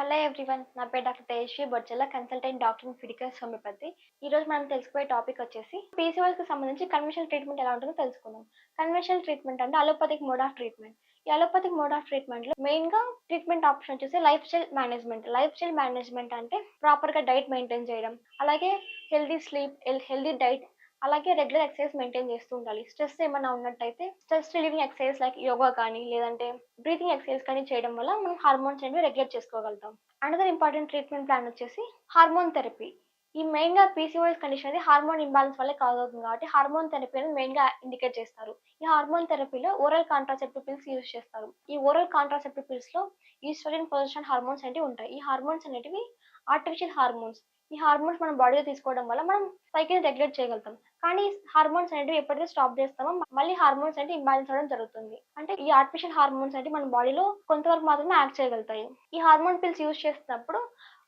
Hello everyone నా పేరు doctor Tejaswi Bojjala consultant doctor in ఫిడికల్స్ homeopathy ఈ రోజు మనం తెలుసుకునే టాపిక్ వచ్చేసి PCOS సంబంధించి కన్వెన్షనల్ ట్రీట్మెంట్ ఎలా ఉంటుందో తెలుసుకుందాం. కన్వెన్షనల్ ట్రీట్మెంట్ అంటే అలోపతిక్ మోడ్ ఆఫ్ ట్రీట్మెంట్ ఈ అలోపతిక్ మోడ్ ఆఫ్ ట్రీట్మెంట్ మెయిన్గా ట్రీట్మెంట్ ఆప్షన్ వచ్చేసి lifestyle management lifestyle management అంటే ప్రాపర్గా డైట్ మెయింటైన్ చేయడం. అలాగే హెల్దీ స్లీప్ హెల్దీ డైట్ అలాగే రెగ్యులర్ ఎక్సర్సైజ్ మెయింటైన్ చేస్తూ ఉండాలి. స్ట్రెస్ ఏమైనా ఉన్నట్టయితే stress relieving exercise like yoga కానీ లేదంటే బ్రీతింగ్ ఎక్సర్సైజ్ కానీ చేయడం వల్ల మనం హార్మోన్స్ అనేవి రెగ్యులేట్ చేసుకోగలుగుతాం. అనదర్ ఇంపార్టెంట్ ట్రీట్మెంట్ ప్లాన్ వచ్చేసి హార్మోన్ థెరపీ ఈ మెయిన్గా పీసీఓఎస్ కండిషన్ అనేది హార్మోన్ ఇంబాలెన్స్ వల్లే కాజ్ అవుతుంది కాబట్టి హార్మోన్ థెరపీ అనేది మెయిన్గా ఇండికేట్ చేస్తారు. ఈ హార్మోన్ థెరపీలో ఓరల్ కాంట్రాసెప్టివ్ పిల్స్ యూజ్ చేస్తారు. ఈ ఓరల్ కాంట్రాసెప్టివ్ పిల్స్లో ఈస్ట్రోజన్ పొజిషన్ హార్మోన్స్ అనేవి ఉంటాయి. ఈ హార్మోన్స్ అనేటివి ఆర్టిఫిషియల్ హార్మోన్స్ ఈ హార్మోన్స్ మనం బాడీలో తీసుకోవడం వల్ల మనం సైకిల్ రెగ్యులేట్ చేయగలుగుతాం. కానీ హార్మోన్స్ అనేవి ఎప్పుడైతే స్టాప్ చేస్తామో మళ్ళీ హార్మోన్స్ అంటే ఇంబ్యాలెన్స్ అవడం జరుగుతుంది. అంటే ఈ ఆర్టిఫిషియల్ హార్మోన్స్ అంటే మన బాడీలో కొంతవరకు మాత్రమే యాక్ట్ చేయగలుగుతాయి. ఈ హార్మోన్ పిల్స్ యూజ్ చేసినప్పుడు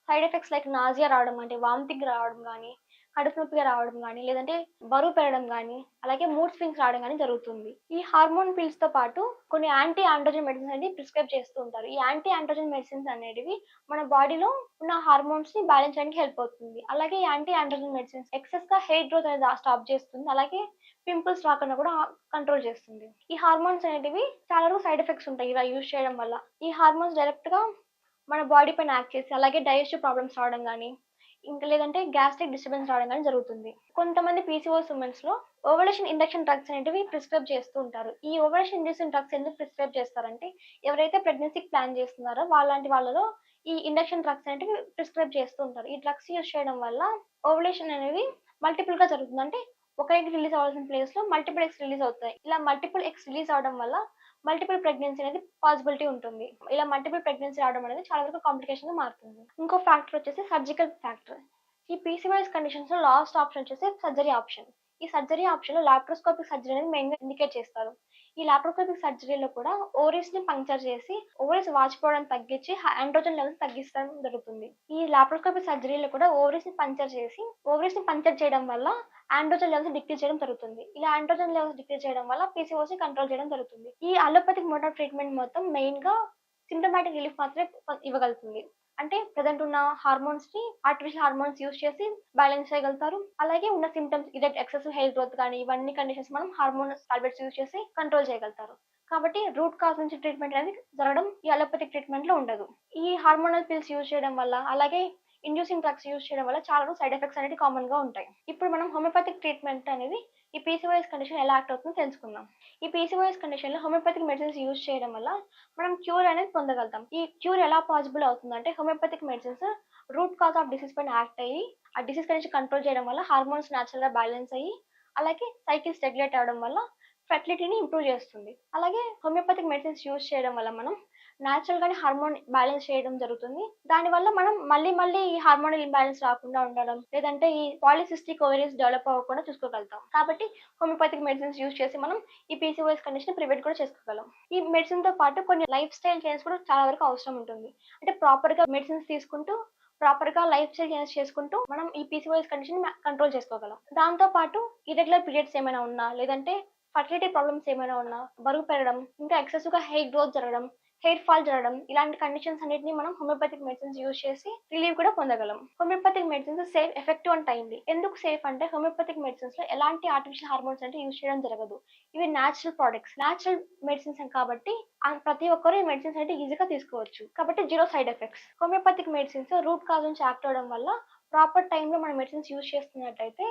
సైడ్ ఎఫెక్ట్స్ లైక్ నాజియా రావడం అంటే వామిటింగ్ రావడం కానీ కడుపు నొప్పిగా రావడం కానీ లేదంటే బరువు పెరగడం కానీ అలాగే మూడ్ స్వింగ్స్ రావడం కానీ జరుగుతుంది. ఈ హార్మోన్ పిల్స్తో పాటు కొన్ని యాంటీ ఆండ్రోజన్ మెడిసిన్స్ అనేది ప్రిస్క్రైబ్ చేస్తూ ఉంటారు. ఈ యాంటీ ఆండ్రోజన్ మెడిసిన్స్ అనేటివి మన బాడీలో ఉన్న హార్మోన్స్ని బ్యాలెన్స్ చేయడానికి హెల్ప్ అవుతుంది. అలాగే యాంటీ ఆండ్రోజన్ మెడిసిన్స్ ఎక్సెస్గా హెయిర్ గ్రోత్ అనేది స్టాప్ చేస్తుంది. అలాగే పింపుల్స్ రాకుండా కూడా కంట్రోల్ చేస్తుంది. ఈ హార్మోన్స్ అనేటివి చాలా వరకు సైడ్ ఎఫెక్ట్స్ ఉంటాయి ఇలా యూజ్ చేయడం వల్ల. ఈ హార్మోన్స్ డైరెక్ట్గా మన బాడీ పైన యాక్ట్ చేసి అలాగే డైజెస్టివ్ ప్రాబ్లమ్స్ రావడం కానీ ఇంకా లేదంటే గ్యాస్ట్రిక్ డిస్టర్బెన్స్ రావడం కానీ జరుగుతుంది. కొంతమంది పీసీఓస్ ఉమెన్స్లో ఓవలేషన్ ఇండక్షన్ డ్రగ్స్ అనేటివి ప్రిస్క్రైబ్ చేస్తూ ఉంటారు. ఈ ఓవలేషన్ ఇండక్షన్ డ్రగ్స్ ఎందుకు ప్రిస్క్రైబ్ చేస్తారంటే ఎవరైతే ప్రెగ్నెన్సీకి ప్లాన్ చేస్తున్నారో వాళ్ళంటి వాళ్ళలో ఈ ఇండక్షన్ డ్రగ్స్ అనేటివి ప్రిస్క్రైబ్ చేస్తూ ఉంటారు. ఈ డ్రగ్స్ యూజ్ చేయడం వల్ల ఓవలేషన్ అనేవి మల్టిపుల్గా జరుగుతుంది. అంటే ఒక ఎగ్ రిలీజ్ అవ్వాల్సిన ప్లేస్లో మల్టిపుల్ ఎగ్స్ రిలీజ్ అవుతాయి. ఇలా మల్టిపుల్ ఎగ్స్ రిలీజ్ అవడం వల్ల మల్టిపుల్ ప్రెగ్నెన్సీ అనేది పాసిబిలిటీ ఉంటుంది. ఇలా మల్టిపుల్ ప్రెగ్నెన్సీ రావడం అనేది చాలా వరకు కాంప్లికేషన్ మారుతుంది. ఇంకో ఫ్యాక్టర్ వచ్చేసి సర్జికల్ ఫ్యాక్టర్ ఈ పీసీవైస్ కండిషన్స్లో లాస్ట్ ఆప్షన్ వచ్చేసి సర్జరీ ఆప్షన్ ఈ సర్జరీ ఆప్షన్లో లాప్రోస్కోపిక్ సర్జరీ అనేది మెయిన్గా ఇండికేట్ చేస్తారు. ఈ లాప్రోస్కోపిక్ సర్జరీలో కూడా ఓవరీస్ని పంక్చర్ చేసి ఓవరీస్ వాచిపోవడం తగ్గించి ఆండ్రోజన్ లెవెల్స్ తగ్గిస్తాం జరుగుతుంది. ఈ లాప్రోస్కోపిక్ సర్జరీలో కూడా ఓవరీస్ని పంక్చర్ చేసి ఓవరీస్ని పంక్చర్ చేయడం వల్ల ఆండ్రోజన్ లెవెల్స్ డిక్రీజ్ చేయడం జరుగుతుంది. ఇలా ఆండ్రోజన్ లెవెల్స్ డిక్రీజ్ చేయడం వల్ల పీసీఓస్ని కంట్రోల్ చేయడం జరుగుతుంది. ఈ అలోపతిక్ మోటార్ ట్రీట్మెంట్ మొత్తం మెయిన్గా సిమ్టమాటిక్ రిలీఫ్ మాత్రమే ఇవ్వగలుగుతుంది. అంటే ప్రజెంట్ ఉన్న హార్మోన్స్ని ఆర్టిఫిషియల్ హార్మోన్స్ యూస్ చేసి బ్యాలెన్స్ చేయగలుగుతారు. అలాగే ఉన్న సిమ్టమ్స్ ఇదే ఎక్సెసివ్ హెయిర్ గ్రోత్ కానీ ఇవన్నీ కండిషన్స్ మనం హార్మోన్ టాబ్లెట్స్ యూస్ చేసి కంట్రోల్ చేయగలుగుతారు. కాబట్టి రూట్ కాజ్ నుంచి ట్రీట్మెంట్ అనేది జరగడం ఈ అలోపతిక్ ట్రీట్మెంట్లో ఉండదు. ఈ హార్మోనల్ పిల్స్ యూజ్ చేయడం వల్ల అలాగే ఇండ్యూసింగ్ డ్రగ్స్ యూజ్ చేయడం వల్ల చాలా సైడ్ ఎఫెక్ట్స్ అనేది కామన్గా ఉంటాయి. ఇప్పుడు మనం హోమియోపతిక్ ట్రీట్మెంట్ అనేది ఈ పీసీఓఎస్ కండిషన్ ఎలా యాక్ట్ అవుతుందో తెలుసుకుందాం. ఈ పీసీఓఎస్ కండిషన్లో హోమియోపతిక్ మెడిసిన్స్ యూజ్ చేయడం వల్ల మనం క్యూర్ అనేది పొందగలుగుతాం. ఈ క్యూర్ ఎలా పాసిబుల్ అవుతుందంటే homeopathic medicines root cause of disease పైన యాక్ట్ అయ్యి ఆ డిసీజ్ కండిషన్ కంట్రోల్ చేయడం వల్ల హార్మోన్స్ న్యాచురల్గా బ్యాలెన్స్ అయ్యి అలాగే సైకిల్స్ రెగ్యులేట్ అవడం వల్ల ఫెర్టిలిటీని ఇంప్రూవ్ చేస్తుంది. అలాగే హోమియోపతిక్ మెడిసిన్స్ యూజ్ చేయడం వల్ల మనం న్యాచురల్ గానే హార్మోన్ బ్యాలెన్స్ చేయడం జరుగుతుంది. దానివల్ల మనం మళ్ళీ మళ్ళీ ఈ హార్మోనల్ ఇంబ్యాలెన్స్ రాకుండా ఉండడం లేదంటే ఈ పాలిసిస్టిక్ ఓవరీస్ డెవలప్ అవ్వకుండా చూసుకోగలుగుతాం. కాబట్టి హోమియోపతిక్ మెడిసిన్స్ యూజ్ చేసి మనం ఈ పీసీఓఎస్ కండిషన్ ప్రివెంట్ కూడా చేసుకోగలం. ఈ మెడిసిన్తో పాటు కొన్ని లైఫ్ స్టైల్ చేంజ్ కూడా చాలా వరకు అవసరం ఉంటుంది. అంటే ప్రాపర్గా మెడిసిన్స్ తీసుకుంటూ ప్రాపర్గా లైఫ్ స్టైల్ చేంజ్ చేసుకుంటూ మనం ఈ పీసీఓఎస్ కండిషన్ కంట్రోల్ చేసుకోగలం. దాంతో పాటు ఇరెగ్యులర్ పీరియడ్స్ ఏమైనా ఉన్నా లేదంటే ఫర్టిలిటీ ప్రాబ్లమ్స్ ఏమైనా ఉన్నా బరువు పెరగడం ఇంకా ఎక్సెస్గా హెయిర్ గ్రోత్ జరగడం హెయిర్ ఫాల్ జరగడం ఇలాంటి కండిషన్స్ అన్నిటిని మనం హోమియోపతిక్ మెడిసిన్స్ యూజ్ చేసి రిలీవ్ కూడా పొందగలం. Homeopathic medicines safe effective and అయింది ఎందుకు సేఫ్ అంటే హోమియోపతిక్ మెడిసిన్స్లో ఎలాంటి ఆర్టిఫిషియల్ హార్మోన్స్ అంటే యూజ్ చేయడం జరగదు. ఇవి న్యాచురల్ ప్రోడక్ట్స్ న్యాచురల్ మెడిసిన్స్ కాబట్టి ప్రతి ఒక్కరు ఈ మెడిసిన్స్ అంటే ఈజీగా తీసుకోవచ్చు. కాబట్టి zero side effects homeopathic medicines root cause నుంచి యాక్ట్ అవడం వల్ల ప్రాపర్ టైంలో మనం మెడిసిన్స్ యూజ్ చేస్తున్నట్టయితే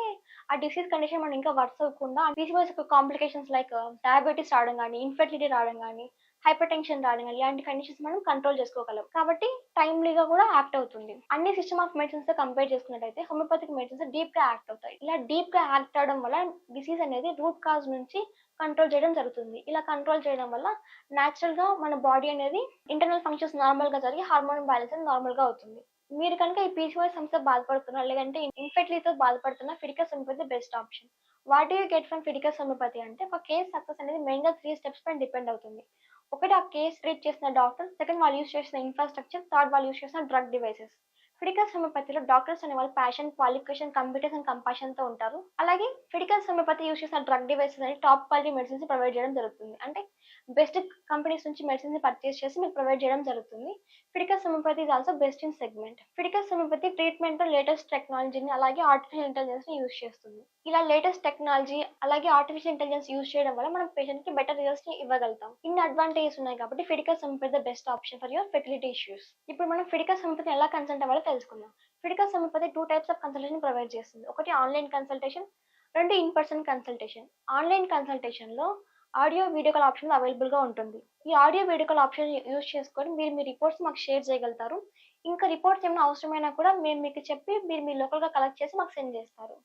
ఆ డిసీజ్ కండిషన్ మనం ఇంకా వర్స్ అవ్వకుండా పీసీఓఎస్ కాంప్లికేషన్స్ లైక్ డయాబెటీస్ రావడం కానీ ఇన్ఫెర్టిలిటీ రావడం కానీ హైపర్ టెన్షన్ రావడం కానీ ఇలాంటి కండిషన్స్ మనం కంట్రోల్ చేసుకోగలం. కాబట్టి టైమ్లీగా కూడా యాక్ట్ అవుతుంది. అన్ని సిస్టమ్ ఆఫ్ మెడిసిన్స్తో కంపేర్ చేసుకున్నట్టయితే హోమియోపతిక్ మెడిసిన్స్ డీప్గా యాక్ట్ అవుతాయి. ఇలా డీప్గా యాక్ట్ అవడం వల్ల డిసీజ్ అనేది రూట్ కాజ్ నుంచి కంట్రోల్ చేయడం జరుగుతుంది. ఇలా కంట్రోల్ చేయడం వల్ల న్యాచురల్గా మన బాడీ అనేది ఇంటర్నల్ ఫంక్షన్స్ నార్మల్గా జరిగి హార్మోన్ బ్యాలెన్స్ నార్మల్గా అవుతుంది. మీరు కనుక ఈ పీసీఓఎస్ సమస్య బాధపడుతున్నారు లేదంటే ఇన్ఫెర్టిలిటీతో బాధపడుతున్న Fiticus homeopathy best option what you get from Fiticus homeopathy అంటే ఒక కేస్ సక్సెస్ అనేది మెయిన్గా త్రీ స్టెప్స్ పైన డిపెండ్ అవుతుంది. ఒకటి ఆ కేస్ ట్రీట్ చేసిన డాక్టర్ సెకండ్ వాళ్ళు యూస్ చేసిన ఇన్ఫ్రాస్ట్రక్చర్ థర్డ్ వాళ్ళు యూస్ చేసిన డ్రగ్ డివైసెస్ ఫిడికల్ హోమియోపతిలో డాక్టర్స్ అనే వాళ్ళు ప్యాషన్ క్వాలిఫికేషన్ కంప్యూటర్స్ అండ్ కంపాషన్తో ఉంటారు. అలాగే ఫిడికస్ హోమియోపతి యూస్ చేసిన డ్రగ్ డివైసెస్ అని టాప్ క్వాలిటీ మెడిసిన్స్ ప్రొవైడ్ చేయడం జరుగుతుంది. అంటే బెస్ట్ కంపెనీస్ నుంచి మెడిసిన్స్ పర్చేస్ చేసి మీకు ప్రొవైడ్ చేయడం జరుగుతుంది. Fiticus homeopathy is also best in segment Fiticus homeopathy treatment latest టెక్నాలజీని అలాగే ఆర్టిఫిషియల్ ఇంటెలిజెన్స్ని యూస్ చేస్తుంది. ఇలా లేటెస్ట్ టెక్నాలజీ అలాగే ఆర్టిఫిషియల్ ఇంటెలిజెన్స్ యూస్ చేయడం వల్ల మనం పేషెంట్కి బెటర్ రిజల్ట్స్ని ఇవ్వగలుగుతాం. ఇన్ని అడ్వాంటేజెస్ ఉన్నాయి కాబట్టి Fiticus homeopathy the best option for your fertility issues ఇప్పుడు మనం ఫిడికల్ హోమియోపతి ఎలా కన్సల్ట్ అవ్వాలో తెలుసుకుందాం. Fiticus homeopathy two types of consultation provide చేస్తుంది. ఒకటి ఆన్లైన్ కన్సల్టేషన్ రెండు ఇన్ పర్సన్ కన్సల్టేషన్ ఆన్లైన్ కన్సల్టేషన్లో ఆడియో వీడియో కాల్ ఆప్షన్ అవైలబుల్గా ఉంటుంది. ఈ audio video call option use చేసుకొని మీరు మీ రిపోర్ట్స్ మాకు షేర్ చేయగలుగుతారు. ఇంకా రిపోర్ట్స్ ఏమైనా అవసరమైనా కూడా మేము మీకు చెప్పి మీరు మీ లోకల్గా కలెక్ట్ చేసి మాకు సెండ్ చేస్తారు.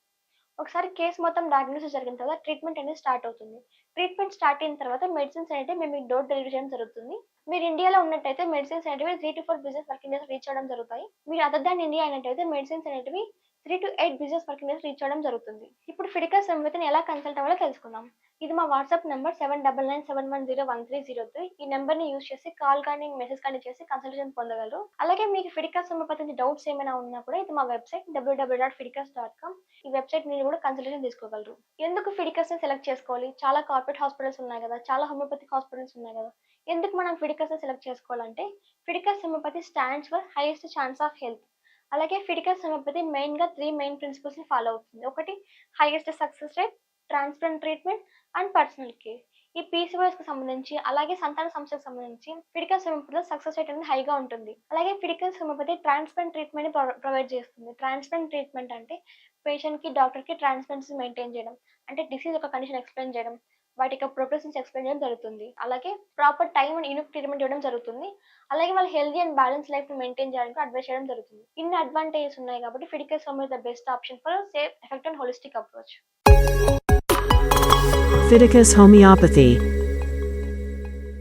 ఒకసారి కేసు మొత్తం డయాగ్నోసిస్ జరిగిన తర్వాత ట్రీట్మెంట్ అనేది స్టార్ట్ అవుతుంది. ట్రీట్మెంట్ స్టార్ట్ అయిన తర్వాత మెడిసిన్స్ అనేది మేము మీకు డోర్ డెలివరీ చేయడం జరుగుతుంది. మీరు ఇండియాలో ఉన్నట్టయితే మెడిసిన్స్ అనేటివి three to four business working days reach అవ్వడం జరుగుతాయి. మీరు అదర్ దాన్ ఇండియా అయినట్టయితే మెడిసిన్స్ అనేటివి three to eight business working days reach అవ్వడం జరుగుతుంది. ఇప్పుడు ఫిడికస్ సంవితని ఎలా కన్సల్ట్ అవ్వాలో తెలుసుకుందాం. ఇది మా WhatsApp number seven double nine seven one zero one three zero three ఈ నెంబర్ని యూస్ చేసి కాల్ కానీ మెసేజ్ కానీ చేసి కన్సల్టేషన్ పొందగలరు. అలాగే మీకు ఫిడికస్ సంబంధించి డౌట్స్ ఏమైనా ఉన్నా కూడా ఇది మా website W W dot Fiticus dot com ఈ వెబ్సైట్ మీరు కూడా కన్సల్టేషన్ తీసుకోగలరు. ఎందుకు ఫిడికల్స్ని సెలెక్ట్ చేసుకోవాలి? చాలా కార్పొరేట్ హాస్పిటల్స్ ఉన్నాయి కదా చాలా హోమియోపతిక్ హాస్పిటల్స్ ఉన్నాయి కదా. ఎందుకు మనం ఫిడికల్స్ని సెలెక్ట్ చేసుకోవాలంటే Fiticus homeopathy stands for highest chance of health అలాగే ఫిడికల్ హోమియోపతి మెయిన్గా త్రీ మెయిన్ ప్రిన్సిపల్స్ని ఫాలో అవుతుంది. ఒకటి highest success rate transplant treatment and personal care. ఈ పీసీఓఎస్కి సంబంధించి అలాగే సంతాన సమస్యకు సంబంధించి ఫిడికల్ హోమియోపతిలో సక్సెస్ రేట్ అనేది హైగా ఉంటుంది. అలాగే Fiticus homeopathy transplant treatment provide చేస్తుంది. ట్రాన్స్ప్లాంట్ ట్రీట్మెంట్ అంటే పేషెంట్కి డాక్టర్కి ట్రాన్స్ప్లాంట్స్ మెయింటైన్ చేయడం అంటే డిసీజ్ ఒక కండిషన్ ఎక్స్ప్లెయిన్ చేయడం వాటి యొక్క ప్రోగ్రెస్ ఎక్స్ప్లెయిన్ చేయడం జరుగుతుంది. అలాగే proper time and unique treatment ఇవ్వడం జరుగుతుంది. అలాగే వాళ్ళ హెల్దీ అండ్ బ్యాలెన్స్ లైఫ్ని మెయింటైన్ చేయడానికి అడ్వైస్ చేయడం జరుగుతుంది. ఇన్ని అడ్వాంటేజెస్ ఉన్నాయి కాబట్టి Fiticus homeo the best option for safe effect and holistic approach Fiticus Homeopathy.